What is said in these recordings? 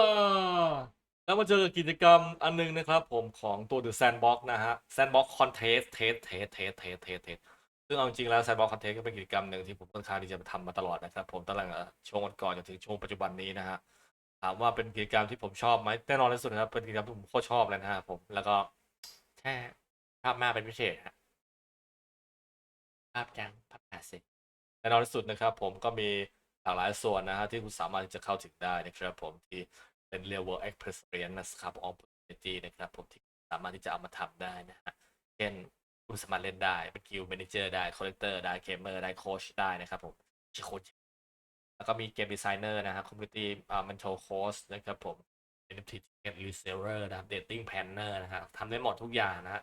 ล่ะแล้วมาเจอกับกิจกรรมอันหนึงนะครับผมของตัว The Sandbox นะฮะ Sandbox Contest Test Test Test Test Test Test ซึ่งเอาจริงๆแล้ว Sandbox Contest ก็เป็นกิจกรรมหนึ่งที่ผมค่อนข้างที่จะทำมาตลอดนะครับ ผมตั้งแต่ช่วงก่อนๆจนถึงช่วงปัจจุบันนี้นะฮะถามว่าเป็นกิจกรรมที่ผมชอบไหมแน่นอนที่สุดนะครับเป็นกิจกรรมที่ผมโคตรชอบเลยนะฮะผมแล้วก็แค่ชอบมากเป็นพิเศษฮะภาพจังพัฒนาเสร็จแน่นอนที่สุดนะครับ ผมก็มี หลากหลายส่วนนะฮะที่คุณสามารถที่จะเข้าถึงได้นะครับผมที่เป็น real world experience นะครับ opportunity นะครับผมที่สามารถที่จะเอามาทำได้นะฮะเช่นคุณสามารถเล่นได้เป็น guild manager ได้ collector ได้ gamer ได้ coach ได้นะครับผมโค้ชแล้วก็มี game designer นะฮะ community อ่า mentor coach นะครับผม NFT ticket reseller นะครับ dating planner นะฮะทำได้หมดทุกอย่างนะฮะ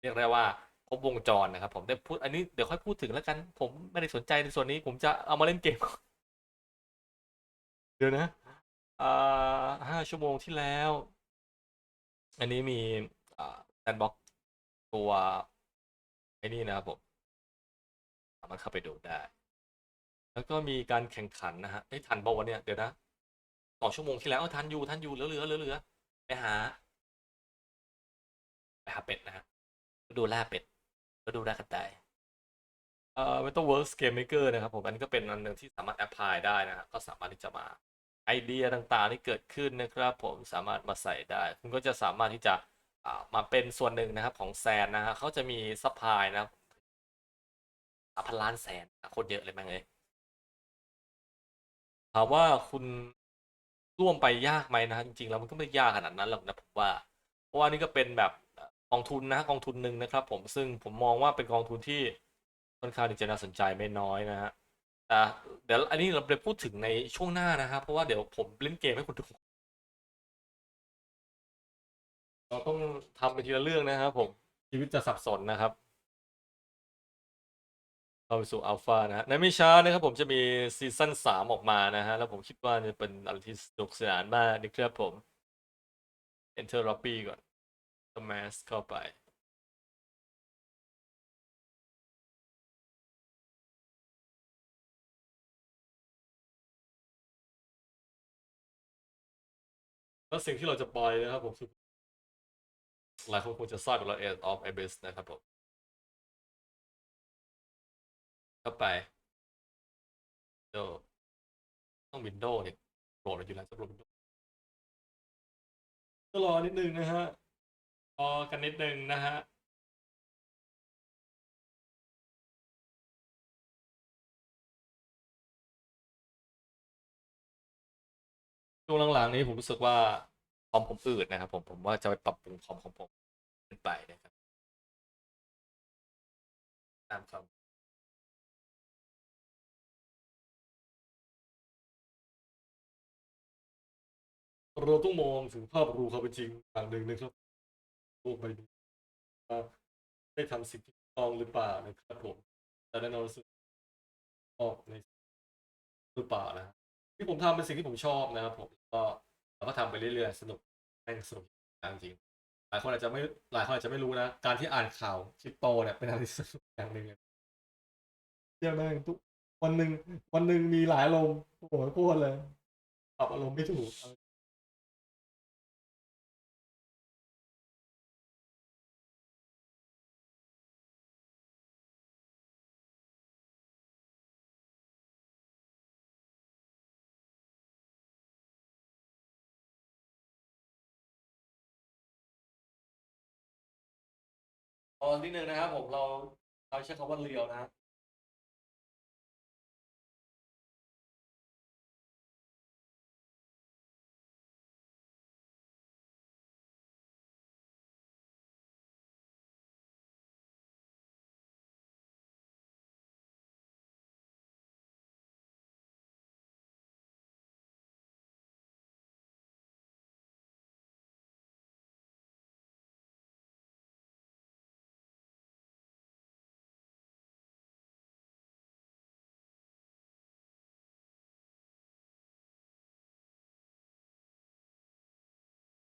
เรียกได้ว่าครบวงจรนะครับผมได้พูดอันนี้เดี๋ยวค่อยพูดถึงแล้วกัน ผมไม่ได้สนใจในส่วนนี้ผมจะเอามาเล่นเกม เดี๋ยวนะอ่าห้าชั่วโมงที่แล้ว อันนี้มีอ่าแซนบ็อกตัวไอ้นี่นะครับผมสามารถเข้าไปดูได้ แล้วก็มีการแข่งขันนะฮะไอ้ทันบอกว่าเนี่ย เดี๋ยวนะสองชั่วโมงที่แล้วทันอยู่ทันอยู่เหลือเหลือเหลือเหลือไปหา ไปหาเป็ดนะฮะดูล่าเป็ดก็ดูได้กันได้เอ่อ Metaverse Game Maker นะครับผม อันนี้ก็เป็นอันหนึ่งที่สามารถแอพพลายได้นะฮะก็สามารถที่จะมา ไอเดียต่างๆที่เกิดขึ้นนะครับ ผมสามารถมาใส่ได้ คุณก็จะสามารถที่จะมาเป็นส่วนหนึ่งนะครับของแซนนะฮะเขาจะมีซัพพลายนะครับสาพันล้านแสนโคตรเยอะเลยแม่งเลยถามว่าคุณร่วมไปยากไหมนะฮะจริงๆแล้วมันก็ไม่ยากขนาดนั้นหรอกนะผมว่าเพราะว่านี่ก็เป็นแบบกองทุนนะกองทุนหนึ่งนะครับ ผมซึ่งผมมองว่าเป็นกองทุนที่ค่อนข้างที่จะน่าสนใจไม่น้อยนะฮะ แต่เดี๋ยวอันนี้เราไปพูดถึงในช่วงหน้านะครับ เพราะว่าเดี๋ยวผมเล่นเกมให้คุณดู เราต้องทำไปทีละเรื่องนะครับผม ชีวิตจะสับสนนะครับเข้าไปสู่อัลฟานะฮะในไม่ช้านะครับผมจะมีซีซั่นสามออกมานะฮะ แล้วผมคิดว่าจะเป็นอะไรที่สนุกสนานมากนะครับผม Enter Lobby ก่อนสมาสเข้าไป แล้วสิ่งที่เราจะปล่อยนะครับผมคือหลายคนคงจะทราบอยู่แล้ว End of Abyss นะครับผมเข้าไปเดี๋ยวต้องวินโดว์เนี่ยโหลดอยู่แล้วจะโหลดวินโดว์ก็รอนิดนึงนะฮะรอกันนิดนึงนะฮะ ช่วงหลังๆนี้ผมรู้สึกว่าคอมผมอืดนะครับ ผมผมว่าจะไปปรับปรุงคอมของผมขึ้นไปนะครับตามคำเราต้องมองถึงภาพรวมความเป็นจริงอย่างหนึ่งนะครับโลกใบนี้ได้ทำสิ่งที่ต้องหรือเปล่านะครับผมแต่แน่นอนรู้สึกชอบในหรือเปล่านะ ที่ผมทำเป็นสิ่งที่ผมชอบนะครับผมก็เราก็ทำไปเรื่อยๆสนุกแม่งสนุกจริงๆหลายคนอาจจะไม่หลายคนอาจจะไม่รู้นะ การที่อ่านข่าวคริปโตเนี่ยเป็นอะไรที่สนุกอย่างหนึ่งเลยเที่ยแม่งทุกวันหนึ่งวันหนึ่งมีหลายอารมณ์โอ้โหโคตรเลยปรับอารมณ์ไม่ถูก ตอนที่หนึ่งนะครับผมเราเราใช้คำว่าเรียวนะ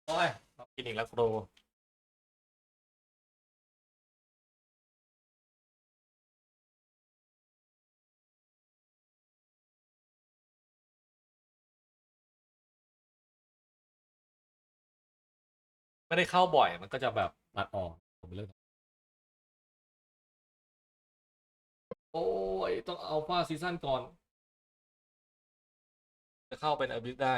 โอ้ยกินอีกแล้วครูไม่ได้เข้าบ่อยมันก็จะแบบตัดออกผมเลือกโอ้ย ต้องเอาฟ้าซีซั่นก่อน จะเข้าเป็นอบิสได้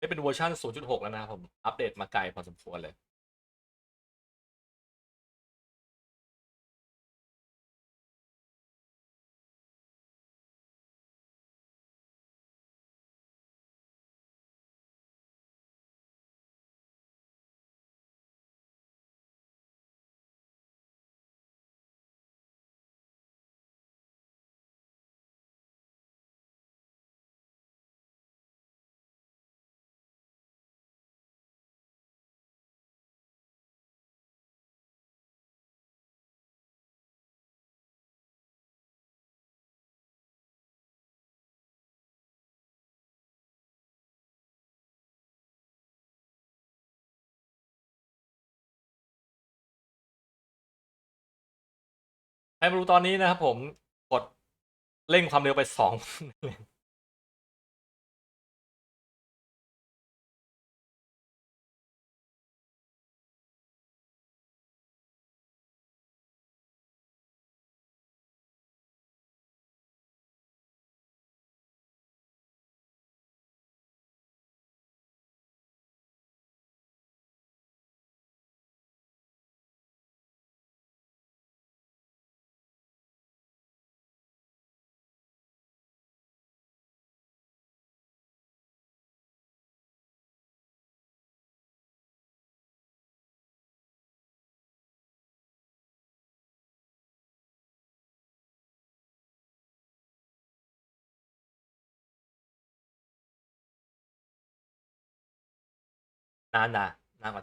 นี่เป็นเวอร์ชัน0.6 แล้วนะครับผม อัปเดตมาไกลพอสมควรเลย ให้มาดูตอนนี้นะครับผมกดเร่งความเร็วไปสอง นานนะนานก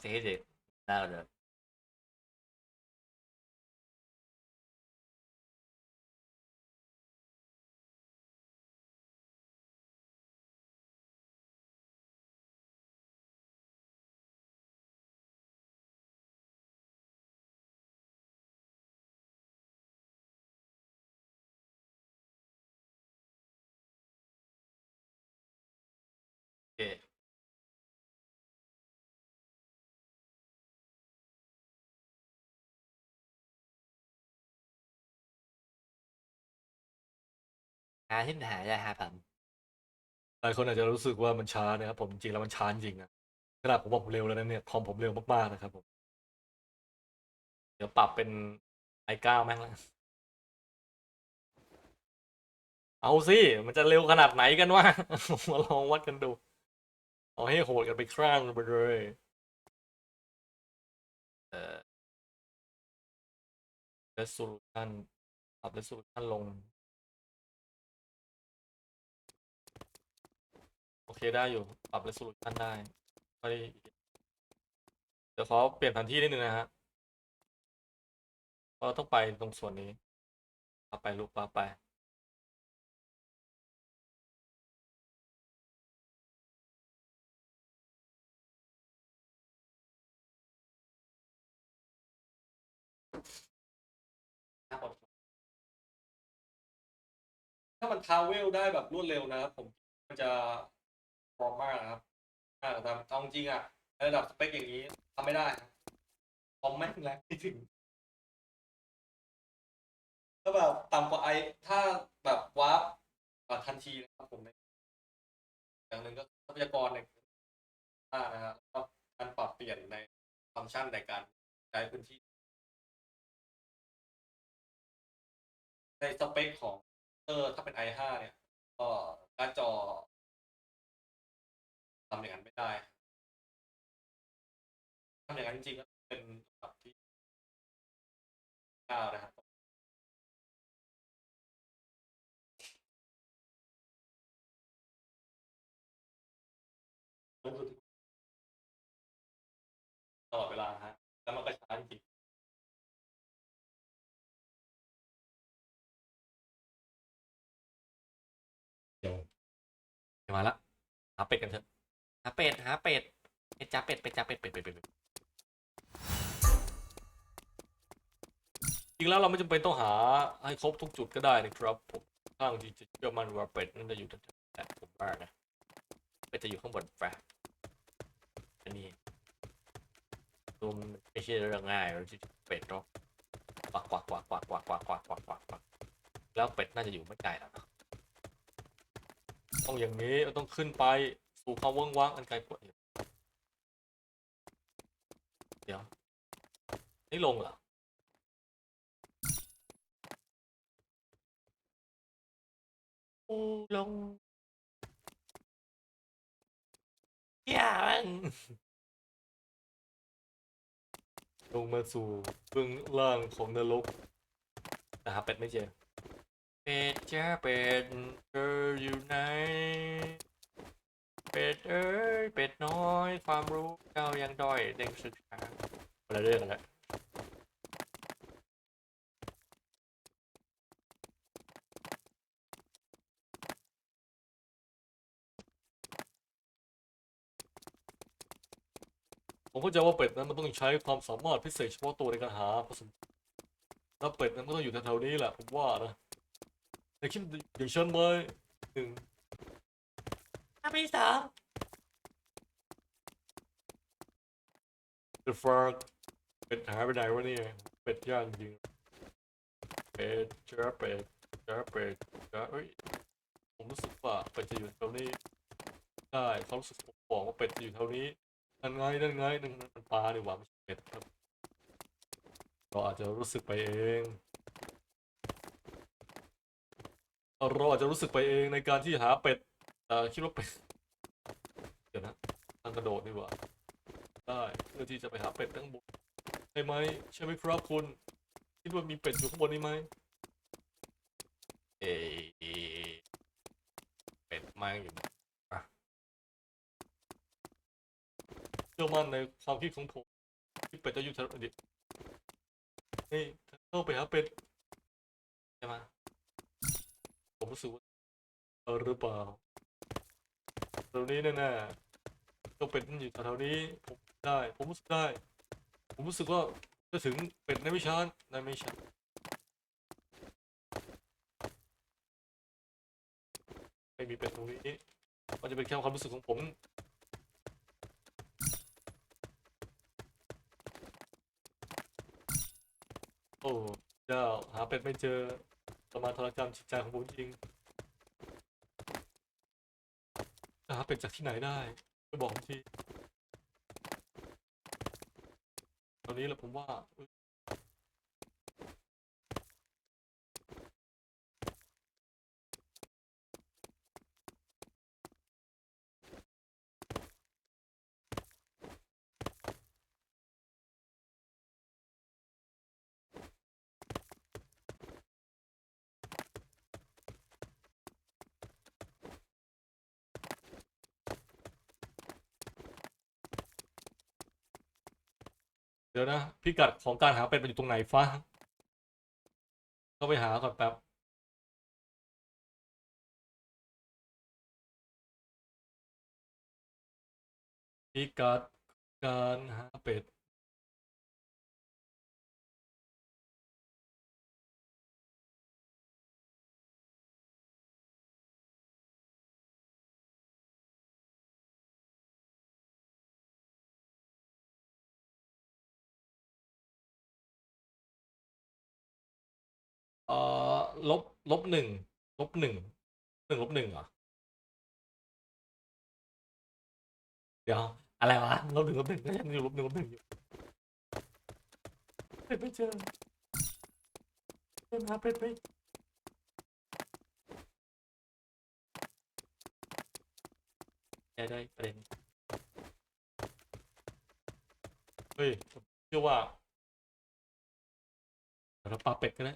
ว่าที่ให้านกว่าเดิมโอเคหาที่ไหนอะครับผมหลายคนอาจจะรู้สึกว่ามันช้านะครับผมจริงแล้วมันช้าจริงนะขนาดผมบอกผมเร็วแล้วนะเนี่ยคอมผมเร็วมากๆนะครับผม เดี๋ยวปรับเป็น i9 แม่งแล้วเอาสิ มันจะเร็วขนาดไหนกันวะ มาลองวัดกันดู เอาให้โหดกันไปครั้งไปเลยเอ่อ resolution ปรับ resolution ลง โอ เคได้อยู่ ปรับ resolution ได้ไม่ได้เดี๋ยวขอเปลี่ยนแผนที่นิดนึงนะฮะเราต้องไปตรงส่วนนี้ไปลูกปไป ถ้ามันทาวเวลได้แบบรวดเร็วนะครับผมมันจะ พร้อมมากนะครับอ่าแต่เอาจริงอะระดับสเปคอย่างนี้ทำไม่ได้ครับคอมแม่งแรงไม่ถึงก็แบบต่ำกว่าไอถ้าแบบวาร์ปทันทีนะครับผมอย่างหนึ่งก็ทรัพยากรในอ่านะครับแล้วการปรับเปลี่ยนในฟังก์ชันในการใช้พื้นที่ ในสเปคของเออถ้าเป็น i5 เนี่ย ก็การจอ ทำอย่างนั้นไม่ได้ทำอย่างนั้นจริงๆก็เป็นระดับที่เก้านะครับตลอดเวลาฮะแล้วมันก็ช้าจริงเดี๋ยวเดี๋ยวมาละหาเป็ดกันเถอะาเป็ดหาเป็ดเป็ดจ้าเป็ดเป็ดจ้าเป็ดเป็ดเป็ดเป็ดจริงแล้วเราไม่จำเป็นต้องหาให้ครบทุกจุดก็ได้นะครับ ผมข้างที่จะเชื่อมันว่าเป็ดนั่นจะอยู่แถวๆมานะเป็ดจะอยู่ข้างบนแฟะอันนี้ตัวมันไม่ใช่เรื่องง่ายเราจะเป็ดหรอกกวักกวักกวักกวักกวักกวักกวักกวักกวักกวักแล้วเป็ดน่าจะอยู่ไม่ไกลแล้วนะต้องอย่างนี้เราต้องขึ้นไป สู่ความเวิ้งว้างอันไกลกว่าเดี๋ยว นี่ลงเหรอโอ้ลงเหี้ยแมันลงมาสู่เบื้องล่างของนรกแต่หาเป็ดไม่เจอเป็ดจ้าเป็ดเธออยู่ไหน เป็ดเอ้ยเป็ดน้อย ความรู้เจ้ายังด้อยเด้งศึกษาอะไรเรื่องกันละผมเข้าใจว่าเป็ดนั้นมันต้องใช้ความสามารถพิเศษเฉพาะตัวในการหาผสมแล้วเป็ดนั้นก็ต้องอยู่แถวๆนี้แหละผมว่านะในคลิปอย่างเช่นไหมหนึ่ง ถ้าพี่สอง The f a r เป็ดหายไปไหนวะเนี่ย เป็ดย่างจริง เป็ดเจ้าเป็ดเจ้าเป็ดเจ้าเอ้ย ผมรู้สึกว่าเป็ดจะอยู่แถวนี้ ได้ความรู้สึกผมบอกว่าเป็ดจะอยู่แถวนี้นั่นไงนั่นไงนั่นนั่นมันปลาดีกว่าไม่ใช่เป็ดครับ เราอาจจะรู้สึกไปเองเราอาจจะรู้สึกไปเองในการที่หาเป็ด แต่คิดว่าเป็ดเดี๋ยวนะทางกระโดดดีกว่าได้เพื่อที่จะไปหาเป็ดข้งบนใช่ไหมใช่ไหมครับคุณ คิดว่ามีเป็ดอยู่ข้างบนนี้ไหมเอะเป็ดมาอยู่นะเชื่อมั่นในความคิดของผมที่เป็ดจะอยู่แถวนี้เฮ้ยเข้าไปหาเป็ดใช่ไหมผมรู้สึกว่าเออหรือเปล่า ตรงนี้แน่ๆต้องเป็ดมันอยู่แถวๆนี้ผมได้ ผมรู้สึกได้ ผมรู้สึกว่าจะถึงเป็ดในไม่ช้าในไม่ช้าไม่มีเป็ดตรงนี้มันจะเป็นแค่ความรู้สึกของผมโอ้เจ้าหาเป็ดไม่เจอประมาณทรกรรมจิตใจของผมจริงจะ หาเป็ดจากที่ไหนได้ไปบอกผมที ตอนนี้แหละผมว่า ดี๋ยวนะพิกัดของการหาเป็ดมันอยู่ตรงไหนฟ้าก็ไปหาก่อนแป๊บพิกัดการหาเป็ด เอ่อลบลบหนึ่งลบหนึ่งหนึ่งลบหนึ่งเหรอ เดี๋ยว อะไรวะลบหนึ่งลบหนึ่งก็ยังอยู่ลบหนึ่งลบหนึ่งอยู่เป็ดไม่เจอเป็ดหาเป็ดไม่ได้ได้ประเด็นเฮ้ยเชื่อว่าเดี๋ยวเราปาเป็ดก็ได้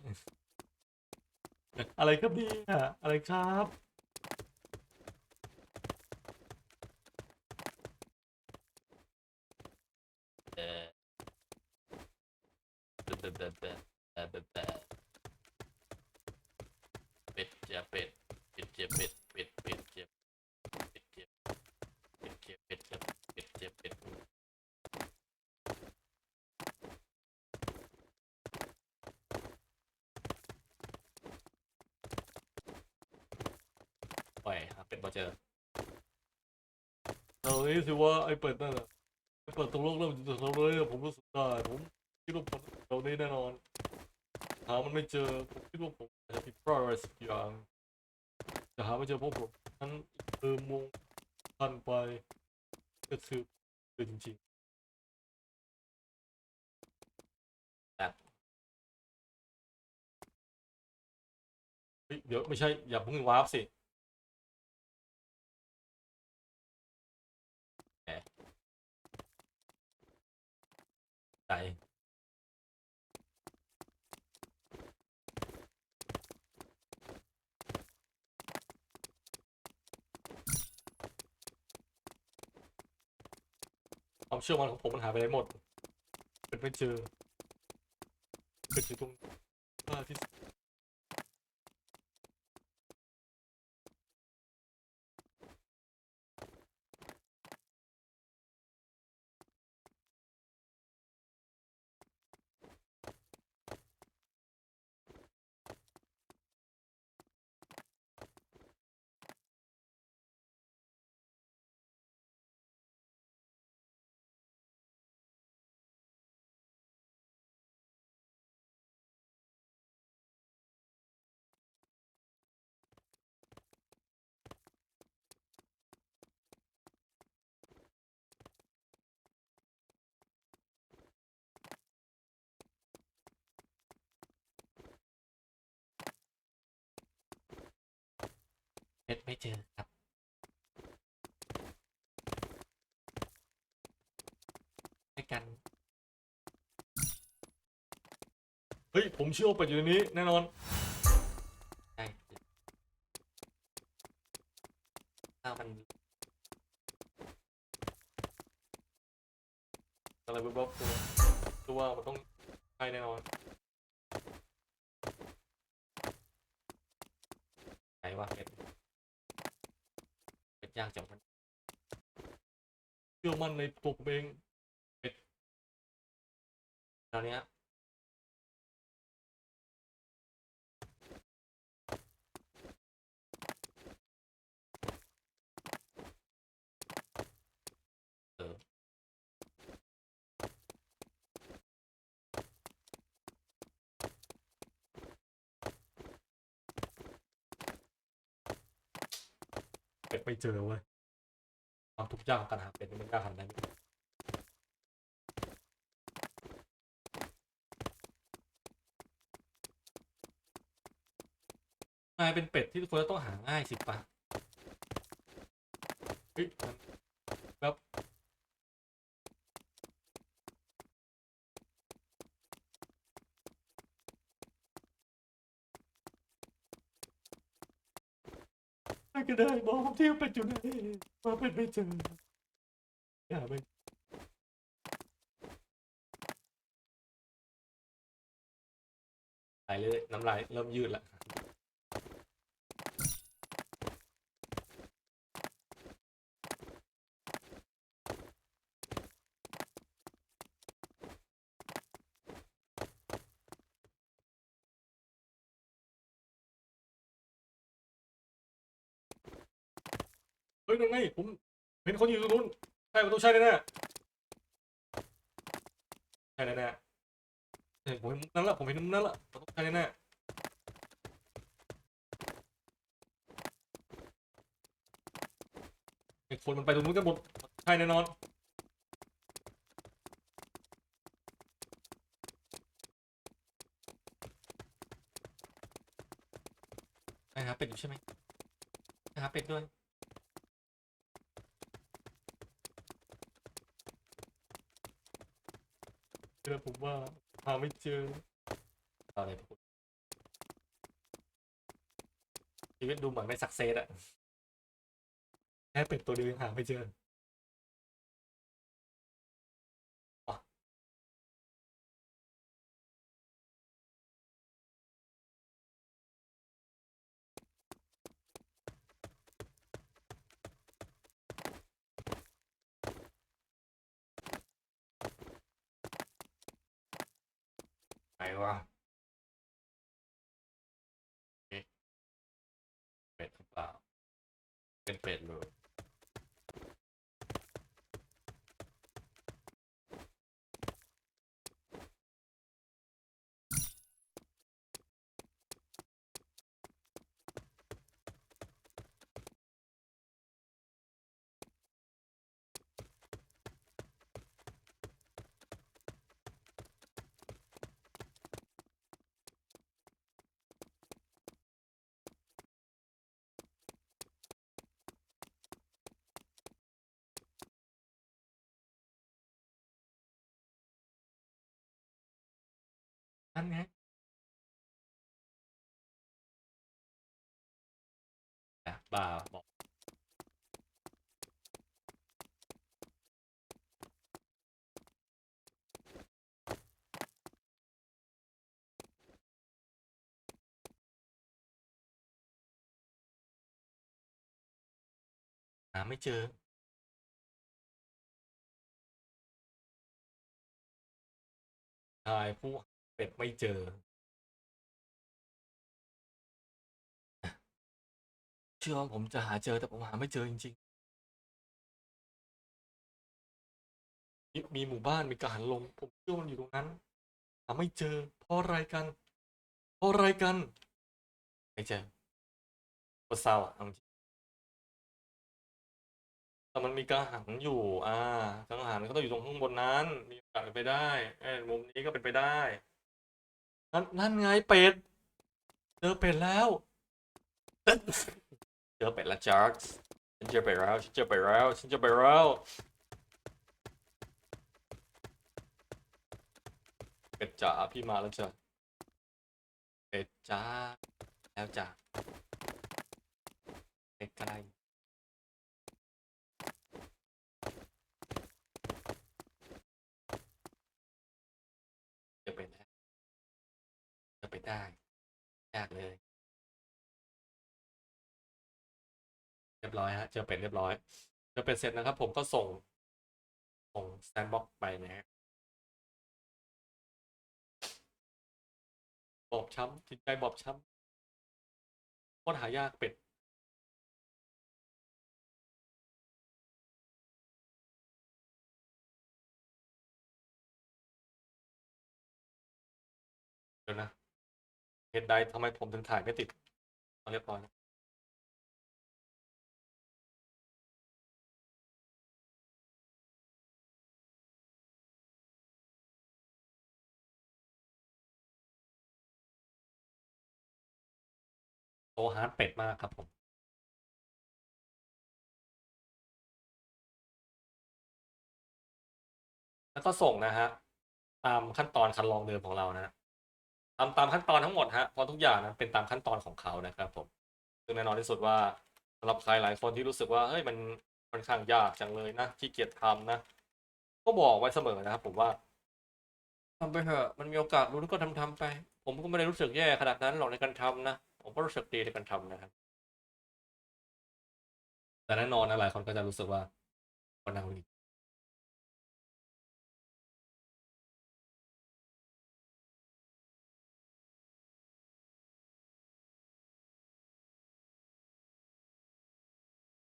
อะไรครับเนี่ยอะไรครับเออเบะเบะเบะเบะเบะเบะเบะเป็ดจะเป็ดเป็ดจะเป็ดเป็ดเป็ดจะเป็ดจะเป็ดจะเป็ดจะเป็ดจะเป็ดปล่อยครับ เป็ดมาเจอเอานี้สิว่าไอ้เป็ดนั่นน่ะไอ้เป็ดตกโลกเริ่มจะทำเลยอะผมรู้สึกได้ผมคิดว่าผมเรานี้แน่นอนหามันไม่เจอผมคิดว่าผมอาจจะผิดพลาดอะไรสักอย่างจะหาไม่เจอเพราะผมนั้นเออมงพันไปก็สืบเจอจริงๆแต่เฮ้ยเดี๋ยวไม่ใช่อย่าเพิ่งวาร์ปสิ ใจความเชื่อมั่นของผมมันหายไปไหนหมดเป็นไม่เจอเป็นอยู่ตรงหน้าที่ สุดเป็ดไม่เจอครับด้วยกัน เฮ้ย ผมเชื่อว่าเป็ดอยู่ในนี้ แน่นอนใช่ถ้ามันอะไรแบบว่าตัวตัวว่ามันต้องใช่แน่นอนไหนว่าเป็ดเป็ด ยากจังมันเชื่อมั่นในตัวผมเองตอนเนี้ เจอเว้ยความทุกข์ยากของการหาเป็ดนี่มันยาหาดไหนนายเป็นเป็ดที่ทุกคนจะต้องหาง่ายสิปะเฮ้ยมันแบบไม่ ก็ได้บอกผมที่เป็ดอยู่ไหนมาเป็นไม่เจออย่าไปไหลเลยน้ำลายเริ่มยืดละ ฮ้ยนั่นไงผมเห็นคนอยู่ตรงนู้นใช่มันต้องใช่แน่ๆใช่แน่ๆเห็นผมเห็นมุมนั้นละผมเห็นมุมนั้นละมันต้องใช่แน่ๆไอ้คนมันไปตรงนู้นกันหมดใช่แน่นอนไปหาเป็ดอยู่ใช่ไหมนะครับเป็ดด้วย เจอผมว่าหาไม่เจออะไรพูดชีวิตดูเหมือนไม่สักเซสอะแค่เป็ดตัวเดียวยังหาไม่เจอ วะเอ๊ะเป็ดหรือเปล่าเป็นเป็ดเลย นั่นไงอ่าบอกหาไม่เจอชายผู้ เป็ดไม่เจอ เชื่อว่าผมจะหาเจอแต่ผมหาไม่เจอจริงๆมีมีหมู่บ้านมีกังหันลมผมเชื่อว่ามันอยู่ตรงนั้น หาไม่เจอ เพราะอะไรกัน เพราะอะไรกัน ไม่เจอโคตรเศร้าอะจริงแต่มันมีกังหันอยู่ อ่ากังหันก็ต้องอยู่ตรงข้างบนนั้น มีโอกาสเป็นไปได้เอ้มุมนี้ก็เป็นไปได้ นั่นนั่นไงเป็ดเจอเป็ดแล้ว เจอเป็ดแล้วจอร์จฉันเจอเป็ดแล้วฉันเจอเป็ดแล้วฉันเจอเป็ดแล้วเป็ดจ๋าพี่มาแล้วจ้ะเป็ดจ้าแล้วจ้ะใกล้ๆเจอเป็ดแล้ว เจอเป็ดได้ยากเลย เรียบร้อยฮะเจอเป็ดเรียบร้อยเจอเป็ดเสร็จนะครับ ผมก็ส่งส่งแซนบ็อกไปนะฮะบอบช้ำจิตใจบอบช้ำคตรหายากเป็ดเดี๋ยวนะ เหตุใดทำไมผมถึงถ่ายไม่ติดเอาเรียบร้อยโอฮาร์ดเป็ดมากครับผมแล้วก็ส่งนะฮะ ตามขั้นตอนคันลองเดิมของเรานะ ฮะตามตามขั้นตอนทั้งหมดฮะเพราะทุกอย่างนะเป็นตามขั้นตอนของเขานะครับผมซึ่งแน่นอนที่สุดว่าสำหรับใครหลายคนที่รู้สึกว่าเฮ้ยมันค่อนข้างยากจังเลยนะขี้เกียจทำนะ ก็บอกไว้เสมอนะครับผมว่าทำไปเถอะมันมีโอกาสรู้ก็ทำทำไป ผมก็ไม่ได้รู้สึกแย่ขนาดนั้นหรอกในการทำนะผมก็รู้สึกดีในการทำนะครับ แต่แน่นอนนะหลายคนก็จะรู้สึกว่าคนนั่ง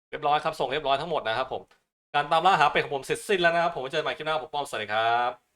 เรียบร้อยครับส่งเรียบร้อยทั้งหมดนะครับผมการตามล่าหาเป็ดของผมเสร็จสิ้นแล้วนะครับผมเจอกันใหม่คลิปหน้าผมป้อมสวัสดีครับ